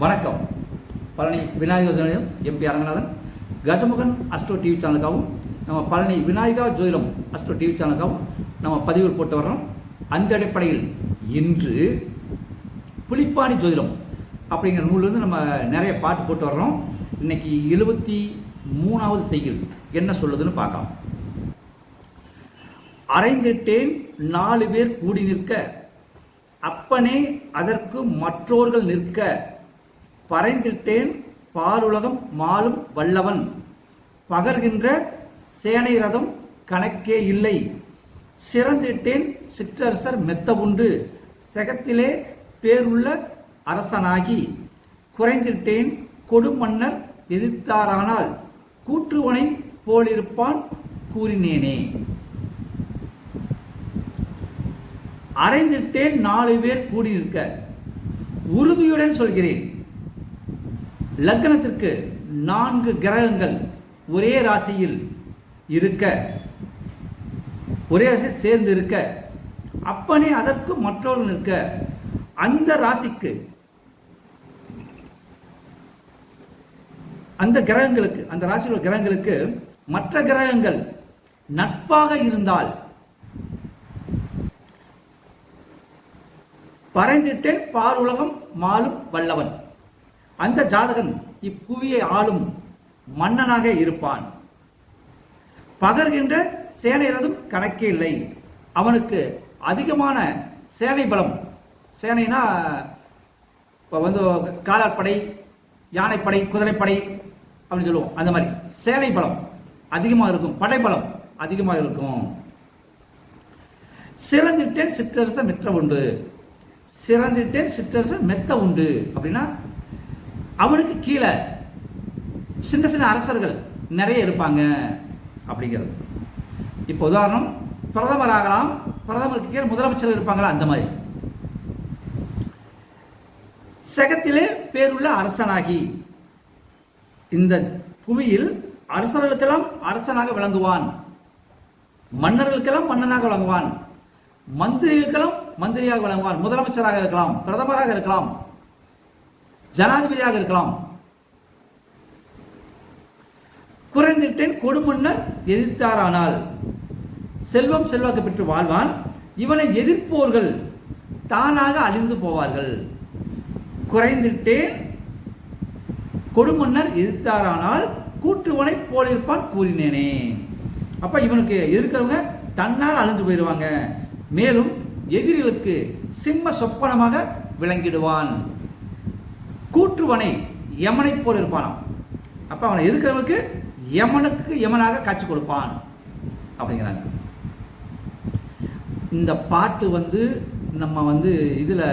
வணக்கம். பழனி விநாயகர் ஜோதிடம் MP Aranganathan. Gajamugan astro TV சேனலுக்காகவும் நம்ம பழனி விநாயகா ஜோதிடம் அஸ்ட்ரோ டிவி சேனலுக்காகவும் நம்ம பதிவு போட்டு வர்றோம். அந்த அடிப்படையில் இன்று புலிப்பாணி ஜோதிடம் அப்படிங்கிற நூல்லேருந்து நம்ம நிறைய பாட்டு போட்டு வர்றோம். இன்னைக்கு எழுபத்தி மூணாவது செய்யுள் என்ன சொல்லுதுன்னு பார்க்கலாம். அரைந்திட்டேன் நாலு பேர் கூடி நிற்க அப்பனே அதற்கு மற்றோர்கள் நிற்க பறைந்திட்டேன் பாலுலகம் மாலும் வல்லவன். பகர்கின்ற சேனை ரதம் கணக்கே இல்லை. சிறந்திட்டேன் சிற்றரசர் மெத்த உண்டு. செகத்திலே பேருள்ள அரசனாகி. குறைந்திட்டேன் கொடுமன்னர் எதிர்த்தாரானால். கூற்றுவனை போலிருப்பான் கூறினேனே. அரைந்திட்டேன் நாலு பேர் கூடியிருக்க. உறுதியுடன் சொல்கிறேன். லக்னத்திற்கு நான்கு கிரகங்கள் ஒரே ராசியில் இருக்க ஒரே ராசி சேர்ந்து இருக்க அப்பனே அதற்கு மற்றொரு நிற்க அந்த ராசிக்கு அந்த கிரகங்களுக்கு அந்த ராசியில் கிரகங்களுக்கு மற்ற கிரகங்கள் நட்பாக இருந்தால் பறைந்திட்டேன் பாருலகம் மாலும் வல்லவன். அந்த ஜாதகன் இப்புவியை ஆளும் மன்னனாக இருப்பான். பகர்கின்ற சேனை கணக்கே இல்லை. அவனுக்கு அதிகமான சேனை பலம். சேனைனா இப்போ வந்து காலாட்படை யானைப்படை குதிரைப்படை அப்படின்னு சொல்லுவோம். அந்த மாதிரி. சேனை பலம் அதிகமாக இருக்கும். படைபலம் அதிகமாக இருக்கும். சிறந்திட்டேன் சிற்றரச மெத்த உண்டு. சிறந்திட்டேன் சிற்றரச மெத்த உண்டு. அப்படின்னா அவனுக்கு கீழே சின்ன சின்ன அரசர்கள் நிறைய இருப்பாங்க அப்படிங்கிறது. இப்போ உதாரணம் பிரதமர் ஆகலாம் பிரதமருக்கு கீழே முதலமைச்சர் இருப்பாங்களா? அந்த மாதிரி. செகத்திலே பேருள்ள அரசனாகி இந்த புவியில் அரசர்களுக்கெல்லாம் அரசனாக விளங்குவான். மன்னர்களுக்கெல்லாம் மன்னனாக விளங்குவான். மந்திரிகளுக்கெல்லாம் மந்திரியாக விளங்குவான். முதலமைச்சராக இருக்கலாம் பிரதமராக இருக்கலாம். ஜனாதிபதியாக இருக்கலாம். குறைந்திட்டேன் கொடுமன்னர் எதிர்த்தாரானால். செல்வம் செல்வாக்கு பெற்று வாழ்வான். இவனை எதிர்ப்போர்கள் தானாக அழிந்து போவார்கள். குறைந்திட்டேன் கொடுமன்னர் எதிர்த்தாரானால் கூற்றுவனை போலிருப்பான் கூறினேனே. அப்ப இவனுக்கு எதிர்க்கிறவங்க தன்னால் அழிஞ்சு போயிடுவாங்க. மேலும் எதிரிகளுக்கு சிம்ம சொப்பனமாக விளங்கிடுவான். கூற்றுவனை யமனை போல் இருப்பானாம். அப்போ அவனை எதுக்கிறவனுக்கு யமனுக்கு யமனாக காட்சி கொடுப்பான். அப்படிங்கிறாங்க. இந்த பாட்டு வந்து நம்ம வந்து இதில்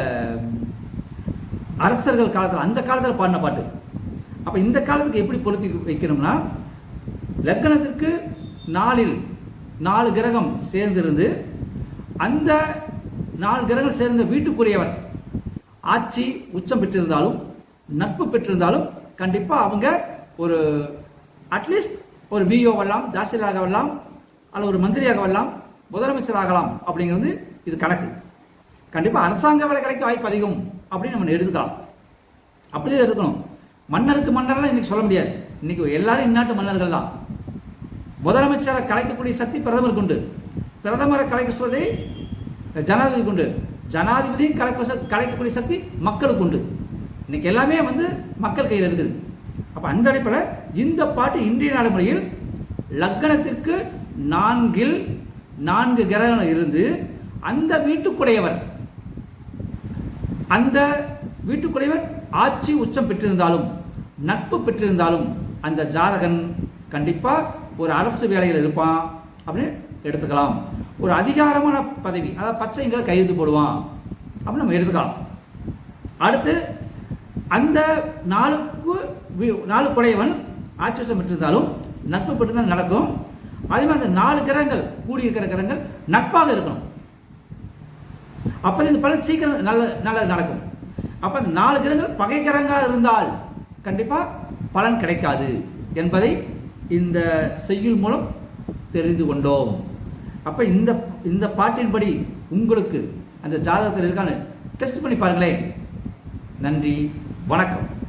அரசர்கள் காலத்தில் அந்த காலத்தில் பாடின பாட்டு. அப்போ இந்த காலத்துக்கு எப்படி பொருத்தி வைக்கணும்னா லக்னத்திற்கு நாளில் நாலு கிரகம் சேர்ந்திருந்து அந்த நாலு கிரகங்கள் சேர்ந்த வீட்டுக்குரியவன் ஆட்சி உச்சம் பெற்றிருந்தாலும் நட்பு பெற்றிருந்தாலும் கண்டிப்பாக அவங்க ஒரு அட்லீஸ்ட் ஒரு விஓ வரலாம் தாசில்தாராக வரலாம் அல்ல ஒரு மந்திரியாக வரலாம் முதலமைச்சர் ஆகலாம் அப்படிங்கிறது இது கணக்கு. கண்டிப்பாக அரசாங்க வேலை கிடைக்க வாய்ப்பு அதிகம் அப்படின்னு நம்ம எடுத்துக்கலாம். அப்படியே எடுக்கணும். மன்னருக்கு மன்னர்லாம் இன்றைக்கி சொல்ல முடியாது. இன்றைக்கி எல்லாரும் இந்நாட்டு மன்னர்கள் தான். முதலமைச்சரை கலைக்கக்கூடிய சக்தி பிரதமருக்கு உண்டு. பிரதமரை கலைக்க சொல்லி ஜனாதிபதிக்கு உண்டு. ஜனாதிபதியும் கலைக்க கலைக்கக்கூடிய சக்தி மக்களுக்கு உண்டு. இன்னைக்கு எல்லாமே வந்து மக்கள் கையில் இருக்குது. அப்போ அந்த அடிப்படையில் இந்த பாட்டு இன்றைய நடைமுறையில் லக்கணத்திற்கு நான்கில் நான்கு கிரகங்கள் இருந்து அந்த வீட்டுக்குடையவர் அந்த வீட்டுக்குடையவர் ஆட்சி உச்சம் பெற்றிருந்தாலும் நட்பு பெற்றிருந்தாலும் அந்த ஜாதகன் கண்டிப்பாக ஒரு அரசு வேலையில் இருப்பான் அப்படின்னு எடுத்துக்கலாம். ஒரு அதிகாரமான பதவி அதாவது பச்சைங்களை கையெழுத்து போடுவான் அப்படின்னு நம்ம எடுத்துக்கலாம். அடுத்து அந்த நாளுக்கு நாலு குடையவன் ஆச்சரியம் பெற்றிருந்தாலும் நட்பு பெற்றிருந்தால் நடக்கும். அதே மாதிரி அந்த நாலு கிரகங்கள் கூடியிருக்கிற கிரகங்கள் நட்பாக இருக்கணும். அப்போ இந்த பலன் சீக்கிரம் நல்ல நல்லது நடக்கும். அப்போ அந்த நாலு கிரகங்கள் பகை கிரகங்களாக இருந்தால் கண்டிப்பாக பலன் கிடைக்காது என்பதை இந்த செய்யுள் மூலம் தெரிந்து கொண்டோம். அப்போ இந்த இந்த பாட்டின்படி உங்களுக்கு அந்த ஜாதகத்தில் இருக்கான்னு டெஸ்ட் பண்ணி பாருங்களேன். நன்றி வணக்கம்.